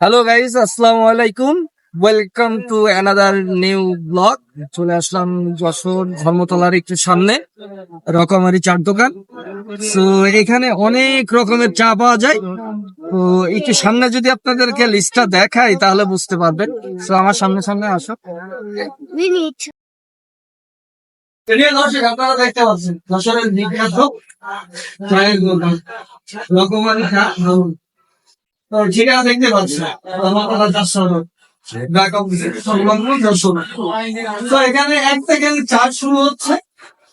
Hello guys আসসালামু আলাইকুম welcome to another new blog চলে আসলাম যশোর ধর্মতলার একটু সামনে রকমারি চার দোকান। তো এখানে অনেক রকমের চা পাওয়া যায়। তো একটু সামনে যদি আপনাদেরকে লিস্টটা দেখাই তাহলে বুঝতে পারবেন। তো আমার সামনে সামনে আসো। দর্শক আপনারা দেখতে পাচ্ছেন যশোরের বিখ্যাত চায়ের দোকান রকমারি চা ঠিকানা দেখতে পাচ্ছি না এখানে এক থেকে চার শুরু হচ্ছে।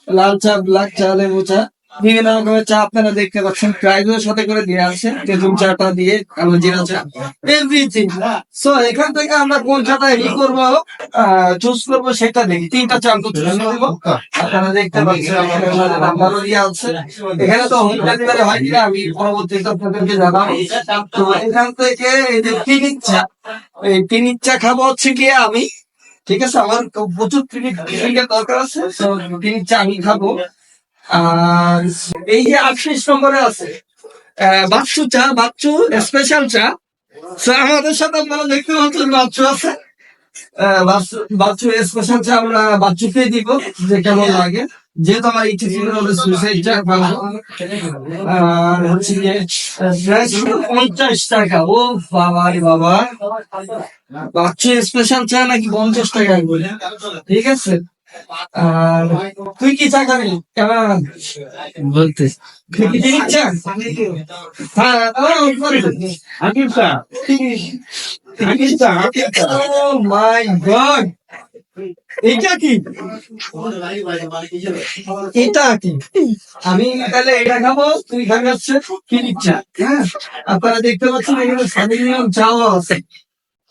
লাল চা ব্ল্যাক চা লেবু চা বিভিন্ন রকমের চা আপনারা দেখতে পাচ্ছেন। প্রাইজের সাথে করে দিয়ে আসছে তেঁতুল চাটা দিয়ে কালো জিরা চা। এভরিথিং সো এখান থেকে আমরা কোন চাটা ই করব? চুজ করব সেটা দেখি। তিনটা চা তো চুজ করব। আপনারা দেখতে পাচ্ছেন আমাদের দিয়ে আছে। এখানে তো হোম ডেলিভারি হয় কিনা আমি পরবর্তীতে আপনাদেরকে জানাব। তো, এখান থেকে এই যে তিন চা, এই তিন চা খাব হচ্ছে কি আমি। ঠিক আছে, আমার প্রচুর ক্রিকেট দরকার আছে। তো তিন চা আমি খাব। আর এই যে আটত্রিশ নম্বরে আছে বাচ্চু চা, বাচ্চু স্পেশাল চা। আমাদের সাথে আপনারা দেখতে পাচ্ছেন বাচ্চু আছে। বাচ্চু- স্পেশাল চা আমরা বাচ্চুকে দিব, যে কেমন লাগে। যেহেতু আমার ইচ্ছে ছিল সুইসাইড চা খাব। আর হচ্ছে যে পঞ্চাশ টাকা। ও বাবা রে বাবা। বাচ্চু স্পেশাল চা নাকি পঞ্চাশ টাকা বলে। ঠিক আছে? তুই কি চা খাবি? কেমন বলতে my god! এটা কি? এটা কি? আমি তাহলে এটা খাব তুই খাবি হচ্ছে কিনির চা হ্যাঁ আপনারা দেখতে পাচ্ছেন এখানে সাদিনিয়ম চাও আছে।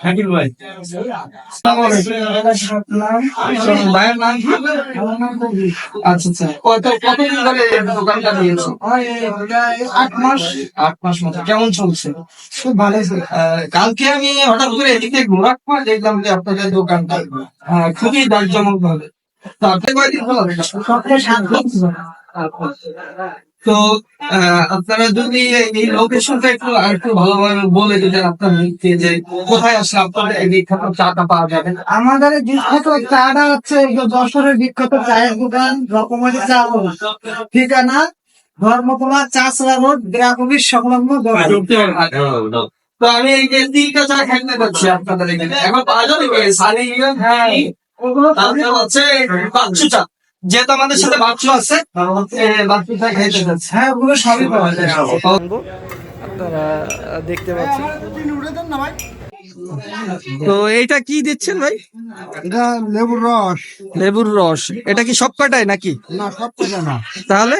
শাকিল ভাই ভাইয়ের নাম কি? আচ্ছা। আচ্ছা কত কতদিন ধরে দোকানটা দিয়েছ আট মাস। আট মাস মতো। কেমন চলছে? খুব ভালো কালকে আমি হঠাৎ করে এদিকে ঘোরার পর দেখলাম যে আপনাদের দোকানটা আহ, খুবই জাঁকজমক ভাবে তো আপনি কয়দিন হলো তো আপনারা যদি এই লোকেশনটা একটু আর একটু ভালোভাবে বলে দিতেন আপনার যে কোথায় আসলে আপনাদের এই বিখ্যাত চাটা পাওয়া যাবে। আমাদের বিখ্যাত চাটা হচ্ছে যশোরের বিখ্যাত চায়ের দোকান রকমারি চা। ঠিকানা? ধর্মতলা চাষরা রোড গ্রাম সংলগ্ন তো আমি এই যে তিনটা চা খেতে পাচ্ছি আপনাদের এখানে। এখন পাওয়া যাবে ইয়ন, হ্যাঁ তারপরে হচ্ছে বাচ্চু চা। যেহেতু আমাদের সাথে বাচ্চু আছে এ, বাচ্চু যাচ্ছে। হ্যাঁ ওগুলো সবই পাওয়া যায়। আপনারা দেখতে পাচ্ছেন। তো এইটা কি দিচ্ছেন ভাই? এটা লেবুর রস। লেবুর রস। এটা কি সব কটায় নাকি? না সব কথা না। তাহলে?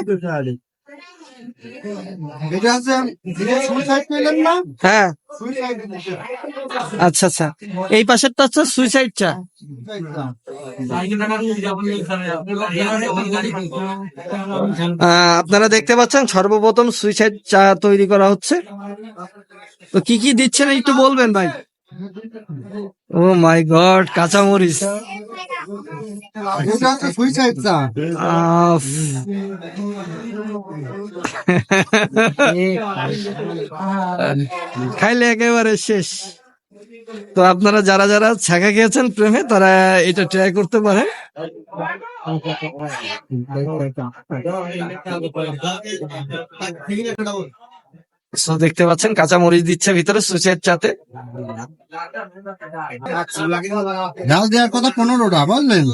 এটা হচ্ছে সুইসাইড পেলেন না? হ্যাঁ। সুইসাইড আচ্ছা আচ্ছা। এই পাশেরটা হচ্ছে সুইসাইড চা আপনারা দেখতে পাচ্ছেন সর্বপ্রথম সুইসাইড চা তৈরি করা হচ্ছে। তো কি কি দিচ্ছেন একটু বলবেন ভাই? ও মাই গড, কাঁচামরিচ। এটা হচ্ছে সুইসাইড চা আফ। খাইলে একেবারে শেষ। তো আপনারা যারা যারা ছাকা খেয়েছেন প্রেমে তারা এটা ট্রাই করতে পারেন। So, দেখতে পাচ্ছেন কাঁচা মরিচ দিচ্ছে ভিতরে সুচের চাতে। ঝাল দেওয়ার কথা পনেরোটা বুঝলেন?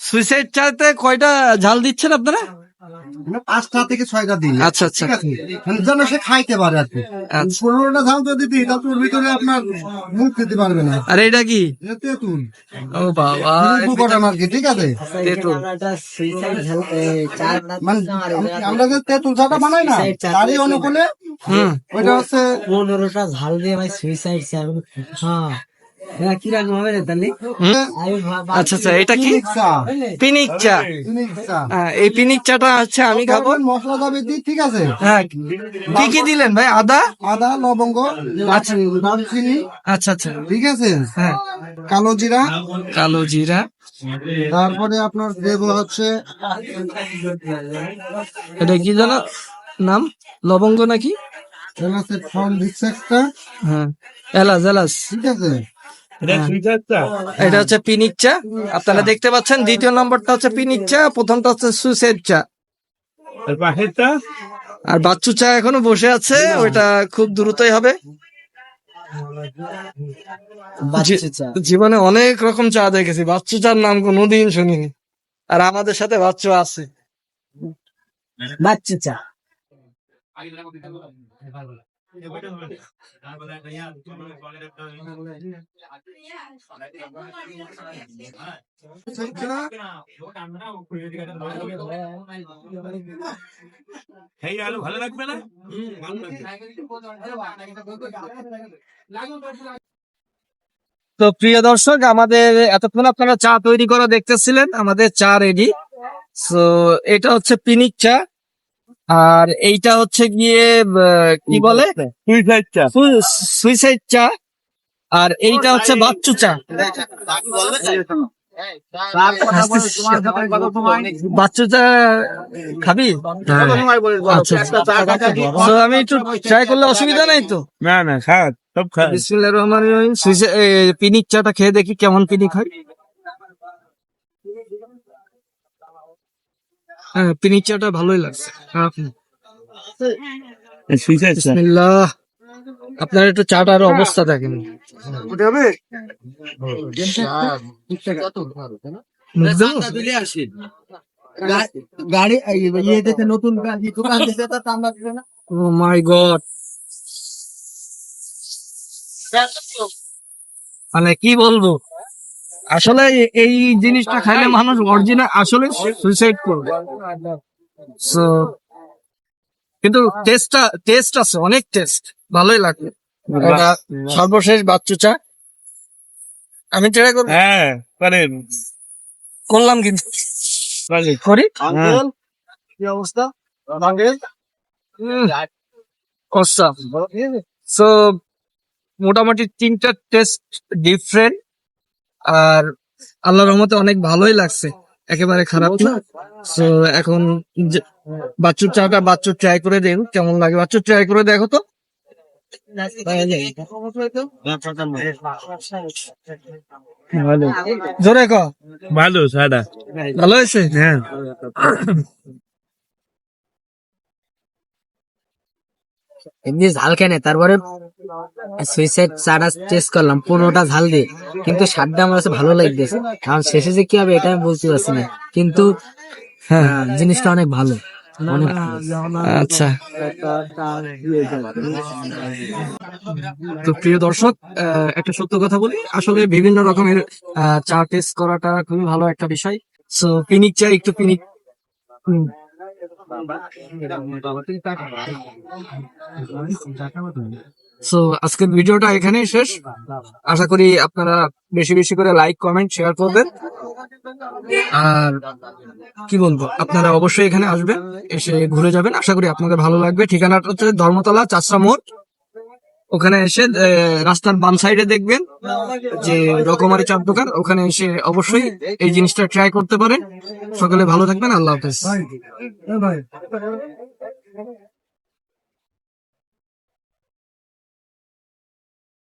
সুইসাইড চাতে কয়টা ঝাল দিচ্ছেন আপনারা? পাঁচটা থেকে ছয়টা দিন আচ্ছা আচ্ছা ঠিক আছে? মানে যেন সে খাইতে পারে আর কি। আচ্ছা। পনেরোটা ঝাল যদি দিই তাহলে ওর ভিতরে আপনার মুখ খেতে পারবে না। আর এটা কি? তেঁতুল। ও বাবা উপকরণ আর কি ঠিক আছে? তেঁতুল। মানে আমরা যে তেঁতুল চাটা বানাই না তারই অনুকূলে হুম। ওইটা হচ্ছে পনেরোটা ঝাল দিয়ে ভাই সুইসাইড হ্যাঁ। আচ্ছা আচ্ছা এটা কি? পিনিক চা হ্যাঁ, এই পিনিক চাটা হচ্ছে আমি খাব। মশলা দাবি দিই ঠিক আছে? হ্যাঁ কি কি দিলেন ভাই? আদা? আদা লবঙ্গ আচ্ছা। দারচিনি। আচ্ছা আচ্ছা। ঠিক আছে? হ্যাঁ। কালো জিরা। কালো জিরা। তারপরে আপনার দেবো হচ্ছে এটা কি জানো নাম? লবঙ্গ নাকি? এলাচের ফর্ম দিচ্ছে একটা। হ্যাঁ। এলাচ এলাচ। ঠিক আছে? এটা চা? এটা হচ্ছে পিনিক চা। আপনারা দেখতে পাচ্ছেন দ্বিতীয় নম্বরটা হচ্ছে পিনিক চা প্রথমটা হচ্ছে সুসের চা। আর বাচ্চু চা এখনও বসে আছে ওইটা খুব দ্রুতই হবে। জীবনে অনেক রকম চা দেখেছি বাচ্চু চার নাম কোনোদিন শুনিনি। আর আমাদের সাথে বাচ্চু আছে। বাচ্চু চা। এই আলু ভালো লাগবে না তো প্রিয় দর্শক আমাদের এতক্ষণ আপনারা চা তৈরি করা দেখতেছিলেন আমাদের চা রেডি তো এটা হচ্ছে পিনিক চা। আর এইটা হচ্ছে গিয়ে কি বলে? সুইটার চা। সুইসাইড চা। আর এইটা হচ্ছে বাচ্চু চা। বাচ্চু চা খাবি? আচ্ছা। আমি একটু ট্রাই করলে অসুবিধা নাই তো? না না খাওয়া সব খাওয়া। বিসমিল্লাহির রহমানির রহিম। সুইসে- এ, পিনিক চাটা খেয়ে দেখি কেমন পিনিক হয়। হ্যাঁ পিনিক চাটা ভালোই লাগছে। বিসমিল্লাহ। আপনার একটু চাটার অবস্থা দেখেন। গাড়ি ইয়ে নতুন ও মাই গড। মানে কি বলব? আসলে এই জিনিসটা খাইলে মানুষ অরিজিনাল আসলে সুইসাইড করবে। কিন্তু টেস্টটা টেস্ট আছে অনেক টেস্ট ভালোই লাগবে। সর্বশেষ বাচ্চু চা। আমি ট্রাই করব। হ্যাঁ পারেন। করলাম কিন্তু। করি? আঙ্কেল কি অবস্থা? আঙ্কেল? কষা সো মোটামুটি তিনটা টেস্ট ডিফারেন্ট আর আল্লাহর রহমতে অনেক ভালোই লাগছে। একেবারে খারাপ না। সো এখন বাচ্চুর চাটা বাচ্চুর ট্রাই করে দেন কেমন লাগে? বাচ্চু ট্রাই করে দেখো তো। ভালো। জোরে ক। ভালো সাদা। ভালো হয়েছে? হ্যাঁ। এমনি ঝাল কেনে তারপরে সুইসাইড চাটা টেস্ট করলাম পনেরোটা ঝাল দিয়ে। কিন্তু স্বাদটা আমার কাছে ভালো লাগতেছে। কারণ শেষে যে কি হবে এটা আমি বলতে পারছি না। কিন্তু হ্যাঁ জিনিসটা অনেক ভালো। আচ্ছা। তো প্রিয় দর্শক আহ, একটা সত্য কথা বলি। আসলে বিভিন্ন রকমের আহ, চা টেস্ট করাটা খুবই ভালো একটা বিষয়। সো পিনিক চা একটু পিনিক। হুম। সো আজকের ভিডিওটা এখানেই শেষ। আশা করি আপনারা বেশি বেশি করে লাইক কমেন্ট শেয়ার করবেন। আর কি বলব, আপনারা অবশ্যই এখানে আসবেন, এসে ঘুরে যাবেন। আশা করি আপনাদের ভালো লাগবে। ঠিকানাটা হচ্ছে ধর্মতলা চাষরা মোড়। ওখানে এসে রাস্তার বাম সাইডে দেখবেন, যে রকমারি চার দোকান। ওখানে এসে অবশ্যই এই জিনিসটা ট্রাই করতে পারেন। সকলে ভালো থাকবেন। আল্লাহ হাফেজ।